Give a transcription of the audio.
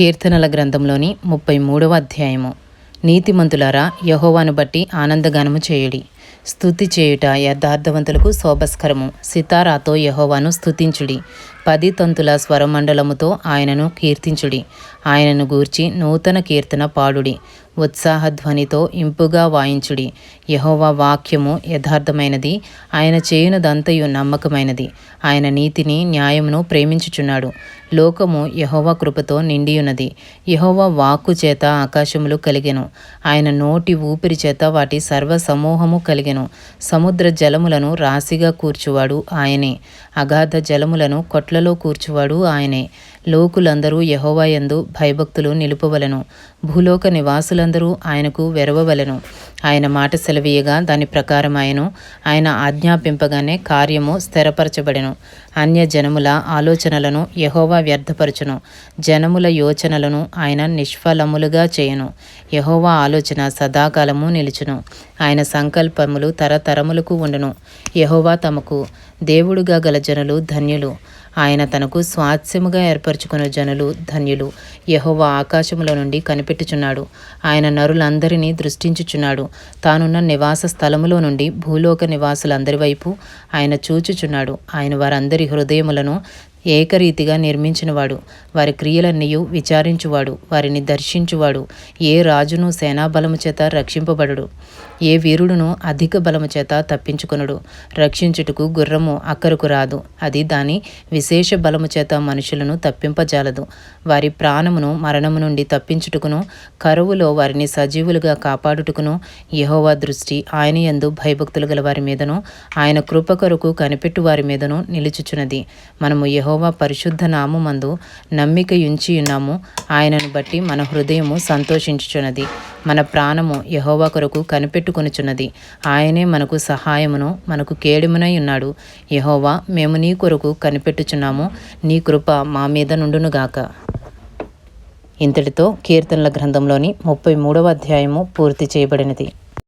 కీర్తనల గ్రంథంలోని ముప్పై మూడవ అధ్యాయము. నీతిమంతులారా యహోవాను బట్టి ఆనందగానము చేయుడి. స్థుతి చేయుట యథార్థవంతులకు శోభస్కరము. సితారాతో యహోవాను స్థుతించుడి పది తంతుల స్వరమండలముతో ఆయనను కీర్తించుడి. ఆయనను గూర్చి నూతన కీర్తన పాడుడి. ఉత్సాహధ్వనితో ఇంపుగా వాయించుడి. యహోవా వాక్యము యథార్థమైనది. ఆయన చేయునదంతయు నమ్మకమైనది. ఆయన నీతిని న్యాయమును ప్రేమించుచున్నాడు. లోకము యహోవా కృపతో నిండియున్నది. యహోవా వాక్కు చేత ఆకాశములు కలిగెను. ఆయన నోటి ఊపిరి చేత వాటి సర్వ సమూహము కలిగెను. సముద్ర జలములను రాశిగా కూర్చువాడు ఆయనే. అగాధ జలములను కొట్లలో కూర్చువాడు ఆయనే. లోకులందరూ యహోవాయందు భయభక్తులు నిలుపవలను. భూలోక నివాసులందరూ ఆయనకు వెరవవలను. ఆయన మాట సెలవీయగా దాని ప్రకారం ఆయను ఆయన ఆజ్ఞాపింపగానే కార్యము స్థిరపరచబడెను. అన్య జనముల ఆలోచనలను యహోవా వ్యర్థపరచును. జనముల యోచనలను ఆయన నిష్ఫలములుగా చేయను. యహోవా ఆలోచన సదాకాలము నిలుచును. ఆయన సంకల్పములు తరతరములకు ఉండును. యహోవా తమకు దేవుడుగా గల జనులు ధన్యులు. ఆయన తనకు స్వాస్యముగా ఏర్పరచుకున్న జనులు ధన్యులు. యహోవా ఆకాశముల నుండి కనిపెట్టుచున్నాడు. ఆయన నరులందరినీ దృష్టించుచున్నాడు. తానున్న నివాస స్థలములో నుండి భూలోక నివాసులందరి వైపు ఆయన చూచుచున్నాడు. ఆయన వారందరి హృదయములను ఏకరీతిగా నిర్మించినవాడు. వారి క్రియలన్నీయు విచారించువాడు. వారిని దర్శించువాడు. ఏ రాజును సేనాబలము చేత రక్షింపబడుడు. ఏ వీరుడును అధిక బలము చేత తప్పించుకొనుడు. రక్షించుటకు గుర్రము అక్కరకు రాదు. అది దాని విశేష బలము చేత మనుషులను తప్పింపజాలదు. వారి ప్రాణమును మరణము నుండి తప్పించుటకును కరువులో వారిని సజీవులుగా కాపాడుటకును యహోవా దృష్టి ఆయన యందు భయభక్తులు గల వారి మీదను ఆయన కృప కొరకు కనిపెట్టు వారి మీదను నిలుచుచున్నది. మనము యహోవా పరిశుద్ధ నామందు నమ్మిక ఉన్నాము ఆయనను బట్టి మన హృదయము సంతోషించుచున్నది. మన ప్రాణము యహోవా కొరకు కనిపెట్టుకొనుచున్నది. ఆయనే మనకు సహాయమును మనకు కేడుమునై ఉన్నాడు. యహోవా మేము నీ కొరకు కనిపెట్టుచున్నాము. నీ కృప మా మీద నుండునుగాక ఇంతటితో కీర్తనల గ్రంథంలోని ముప్పై మూడవ అధ్యాయము పూర్తి చేయబడినది.